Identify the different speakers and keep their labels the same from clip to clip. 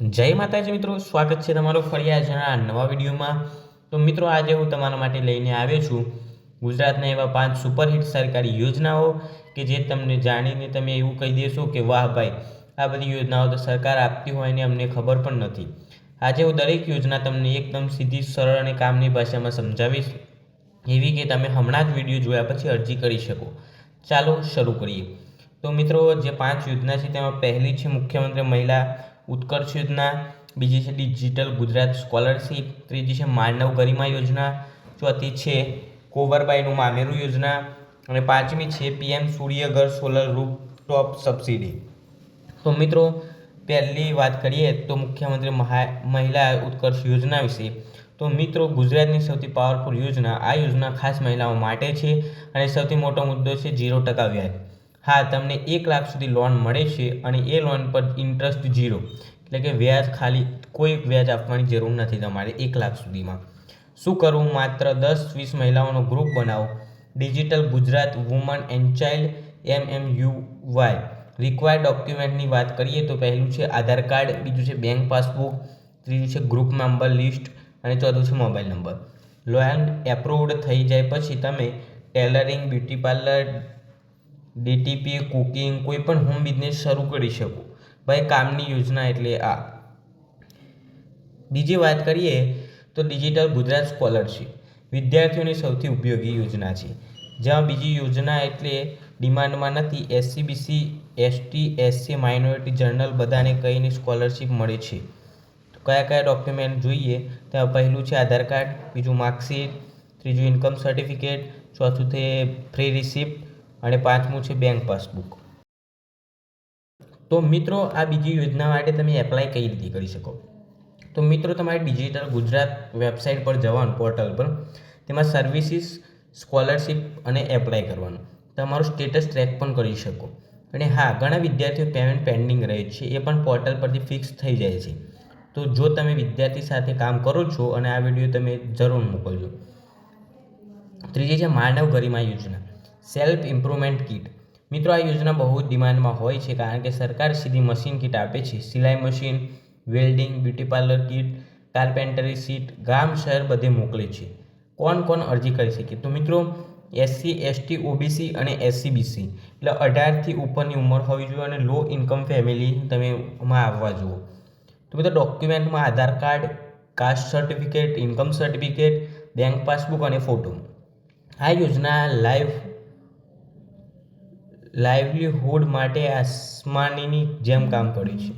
Speaker 1: જય માતાજી મિત્રો, સ્વાગત છે તમારું ફરી આજના નવા વિડીયોમાં. તો મિત્રો, આજે હું તમારા માટે લઈને આવ્યો છું ગુજરાતના એવા પાંચ સુપરહિટ સરકારી યોજનાઓ કે જે તમને જાણીને તમે એવું કહી દેશો કે, વાહ ભાઈ, આ બધી યોજનાઓ તો સરકાર આપતી હોય ને અમને ખબર પણ નથી. આજે હું દરેક યોજના તમને એકદમ સીધી, સરળ અને કામની ભાષામાં સમજાવીશ, એવી કે તમે હમણાં જ વીડિયો જોયા પછી અરજી કરી શકો. ચાલો શરૂ કરીએ. તો મિત્રો, જે પાંચ યોજના છે તેમાં પહેલી છે મુખ્યમંત્રી મહિલા ઉત્કર્ષ યોજના બીજી છે ડિજિટલ ગુજરાત સ્કોલરશીપ. ત્રીજી છે માનવ ગરિમા યોજના. ચોથી છે કોવરબાઈનું મામેરું યોજના. અને પાંચમી છે PM Suryaghar solar rooftop subsidy. તો મિત્રો, પહેલી વાત કરીએ તો મુખ્યમંત્રી મહા, મહિલા ઉત્કર્ષ યોજના વિશે. તો મિત્રો, ગુજરાતની સૌથી પાવરફુલ યોજના આ યોજના ખાસ મહિલાઓ માટે છે. અને સૌથી મોટો મુદ્દો છે ઝીરો ટકા વ્યાજ. હા, તમને એક લાખ સુધી લોન મળે છે અને એ લોન પર ઇન્ટરેસ્ટ ઝીરો એટલે કે વ્યાજ ખાલી કોઈ વ્યાજ આપવાની જરૂર નથી તમારે એક લાખ સુધીમાં. શું કરવું માત્ર દસ, વીસ મહિલાઓનો ગ્રુપ બનાવો. Digital Gujarat woman and child M M U Y required ડોક્યુમેન્ટની વાત કરીએ તો પહેલું છે આધાર કાર્ડ, બીજું છે બેંક પાસબુક ત્રીજું છે ગ્રુપ મેમ્બર લિસ્ટ અને ચોથું છે મોબાઈલ નંબર લોન એપ્રુવડ થઈ જાય પછી તમે tailoring beauty parlour DTP, cooking, કોઈ પણ હોમ બિઝનેસ શરૂ કરી શકો. ભાઈ, કામની યોજના એટલે આ. બીજી વાત કરીએ તો ડિજિટલ ગુજરાત સ્કોલરશીપ. વિદ્યાર્થીઓની સૌથી ઉપયોગી યોજના છે. જ્યાં બીજી યોજના એટલે ડિમાન્ડમાં નથી, SCBC, ST, SC, minority general બધાને કહીને સ્કોલરશીપ મળે છે. કયા કયા ડોક્યુમેન્ટ જોઈએ? ત્યાં પહેલું છે આધાર કાર્ડ, બીજું માર્કશીટ, ત્રીજું ઇન્કમ સર્ટિફિકેટ, ચોથું છે ફ્રી રિસિપ્ટ અને પાંચમું છે બેંક પાસબુક તો મિત્રો, આ બીજી યોજના માટે તમે એપ્લાય કઈ રીતે કરી શકો? તો મિત્રો, તમારે ડિજિટલ ગુજરાત વેબસાઇટ પર જવાનું પોર્ટલ પર. તેમાં સર્વિસીસ સ્કોલરશિપ અને એપ્લાય કરવાનું. તમારું સ્ટેટસ ટ્રેક પણ કરી શકો. અને હા, ઘણા વિદ્યાર્થીઓ પેમેન્ટ પેન્ડિંગ રહે છે, એ પણ પોર્ટલ પરથી ફિક્સ થઈ જાય છે. તો જો તમે વિદ્યાર્થી સાથે કામ કરો છો અને આ વીડિયો તમે જરૂર મોકલજો. ત્રીજી છે માનવ ગરિમા યોજના. Self improvement kit. મિત્રો, આ યોજના બહુ જ ડિમાન્ડમાં હોય છે કારણ કે સરકાર સીધી મશીન કીટ આપે છે. સિલાઈ machine, welding, beauty parlour kit, carpentry set, ગામ, શહેર બધે મોકલે છે. કોણ કોણ અરજી કરી શકે? તો મિત્રો એસસી એસટી ઓબીસી અને એસસીબીસી એટલે અઢારથી ઉપરની ઉંમર હોવી જોઈએ અને લો ઇન્કમ ફેમિલી તમે માં આવવા જુઓ. તો મિત્રો ડોક્યુમેન્ટમાં Aadhaar card caste certificate income certificate bank passbook અને ફોટો આ યોજના લાઈવ લાઇવલીહુડ માટે આસમાનીની જેમ કામ કર્યું છે.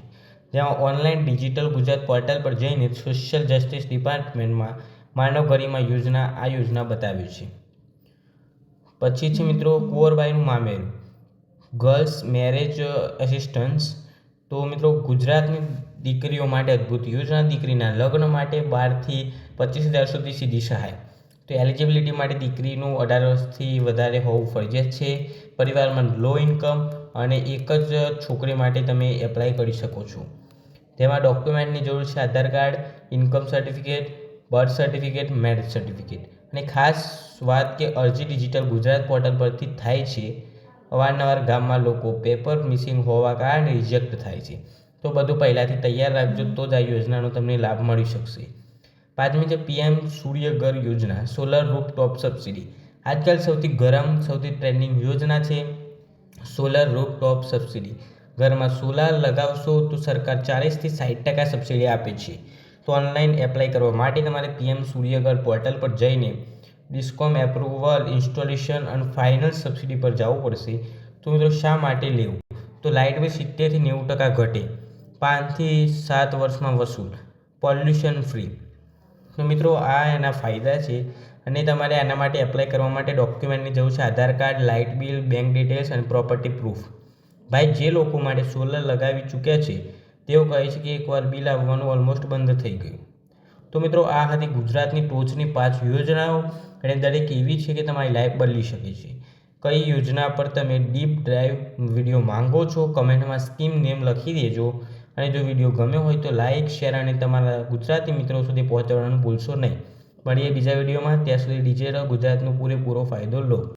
Speaker 1: જેમાં ઓનલાઈન ડિજિટલ ગુજરાત પોર્ટલ પર જઈને સોશિયલ જસ્ટિસ ડિપાર્ટમેન્ટમાં માનવ ગરિમા યોજના, આ યોજના બતાવી છે. પછી છે મિત્રો કુંવરબાઈનું મામેરું, ગર્લ્સ મેરેજ અસિસ્ટન્સ તો મિત્રો ગુજરાતની દીકરીઓ માટે અદ્ભુત, યોજના દીકરીના લગ્ન માટે બારથી પચીસ હજાર સુધી સીધી સહાય. તો એલિજિબિલિટી માટે દીકરીનું અઢાર વર્ષથી વધારે હોવું ફરજિયાત છે. પરિવારમાં લો ઇન્કમ અને એક જ છોકરી માટે તમે એપ્લાય કરી શકો છો. તેમાં ડોક્યુમેન્ટની જરૂર છે Aadhaar card income certificate birth certificate marriage certificate અને ખાસ વાત કે અરજી ડિજિટલ ગુજરાત પોર્ટલ પરથી થાય છે. અવારનવાર ગામમાં લોકો પેપર મિસિંગ હોવા કારણે રિજેક્ટ થાય છે. તો બધું પહેલાંથી તૈયાર રાખજો તો જ આ યોજનાનો તમને લાભ મળી શકશે. પાંચમી છે પીએમ સૂર્યઘર યોજના, સોલર રૂપટોપ સબસિડી. આજકાલ સૌથી ગરમ, સૌથી ટ્રેન્ડિંગ યોજના છે સોલર રૂપટોપ સબસિડી. ઘરમાં સોલાર લગાવશો તો સરકાર ચાલીસથી સાઠ ટકા સબસિડી આપે છે. તો ઓનલાઈન એપ્લાય કરવા માટે તમારે પીએમ સૂર્યઘર પોર્ટલ પર જઈને ડિસ્કોમ એપ્રુવલ, ઇન્સ્ટોલેશન અને ફાઇનલ સબસિડી પર જવું પડશે. તો મિત્રો શા માટે લેવું? તો લાઇટ બિલ સિત્તેરથી નેવું ટકા ઘટે. પાંચથી સાત વર્ષમાં વસૂલ. Pollution free. તો મિત્રો આ એના ફાયદા છે અને તમારે આના માટે એપ્લાય કરવા માટે ડોક્યુમેન્ટની જરૂર છે, Aadhaar card light bill bank details અને પ્રોપર્ટી પ્રૂફ ભાઈ, જે લોકો માટે સોલર લગાવી ચૂક્યા છે, તેઓ કહે છે કે એકવાર બિલ આવવાનું ઓલમોસ્ટ બંધ થઈ ગયું. તો મિત્રો, આ હતી ગુજરાતની ટોચની પાંચ યોજનાઓ અને દરેક એવી છે કે તમારી લાઈફ બદલી શકે છે. કઈ યોજના પર તમે ડીપ ડ્રાઈવ વીડિયો માંગો છો કમેન્ટમાં સ્કીમ નેમ લખી દેજો. અને જો વીડિયો ગમ્યો હોય તો લાઇક શેર અને તમારા ગુજરાતી મિત્રો સુધી પહોંચાડવાનું ભૂલશો નહીં. મળીએ બીજા વિડીયોમાં. ત્યાં સુધી ડીજે ગુજરાતનો પૂરેપૂરો ફાયદો લો.